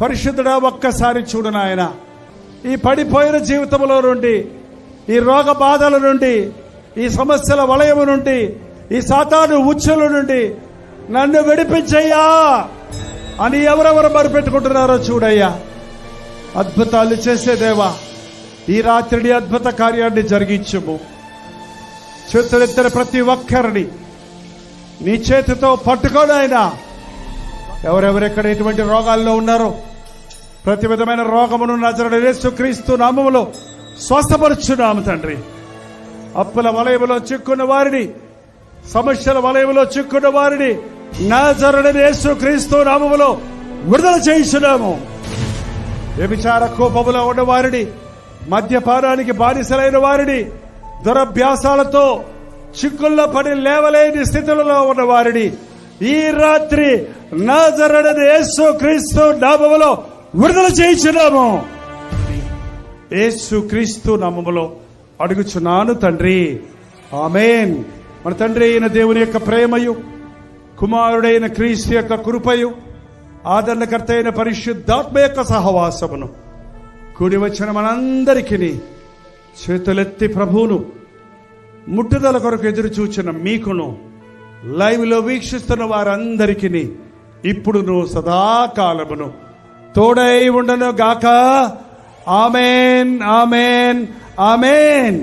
పరిశుద్ధుడా ఒక్కసారి చూడు నాయన. ఈ పడిపోయిన జీవితంలో నుండి ఈ రోగ బాధల నుండి ఈ సమస్యల వలయము నుండి ఈ సాతాను ఉచ్చుల నుండి నన్ను విడిపించయ్యా అని ఎవరెవరు మరిపెట్టుకుంటున్నారో చూడయ్యా. అద్భుతాలు చేసే దేవా ఈ రాత్రిని అద్భుత కార్యాన్ని జరిగించుము. చేతులెత్తిన ప్రతి ఒక్కరిని నీ చేతితో పట్టుకోను ఎవరెవరెక్కడ ఎటువంటి రోగాల్లో ఉన్నారో ప్రతి విధమైన రోగమును నజరడు యేసు క్రీస్తు నామములో స్వస్థపరుచున్నాము తండ్రి. అప్పుల వలయములో చిక్కున్న వారిని సమస్యల వలయములో చిక్కున్న వారిని నజరడు యేసు క్రీస్తు నామములో విడుదల చేయించున్నాము. వ్యభిచార కోపములో ఉన్న వారిని మద్యపానానికి బానిసలైన వారిని దురభ్యాసాలతో చిక్కుల్లో పడి లేవలేని స్థితులలో ఉన్న వారిని ఈ రాత్రి నాజరడని యేసు క్రీస్తు నామములో విడుదల చేయించున్నాము. యేసు క్రీస్తు నామములో అడుగుచున్నాను తండ్రి. ఆమెన్. మన తండ్రి అయిన దేవుని యొక్క ప్రేమయు కుమారుడైన క్రీస్తు యొక్క కృపయు ఆదరణకర్త అయిన పరిశుద్ధాత్మ యొక్క సహవాసమును కూడి వచ్చిన మనందరికీ చేతులెత్తి ప్రభువును ముట్టుదల కొరకు ఎదురు చూచిన మీకును లైవ్లో వీక్షిస్తున్న వారందరికీ నువ్వు సదాకాలమును తోడై ఉండను గాక ఆమెన్ ఆమెన్ ఆమెన్.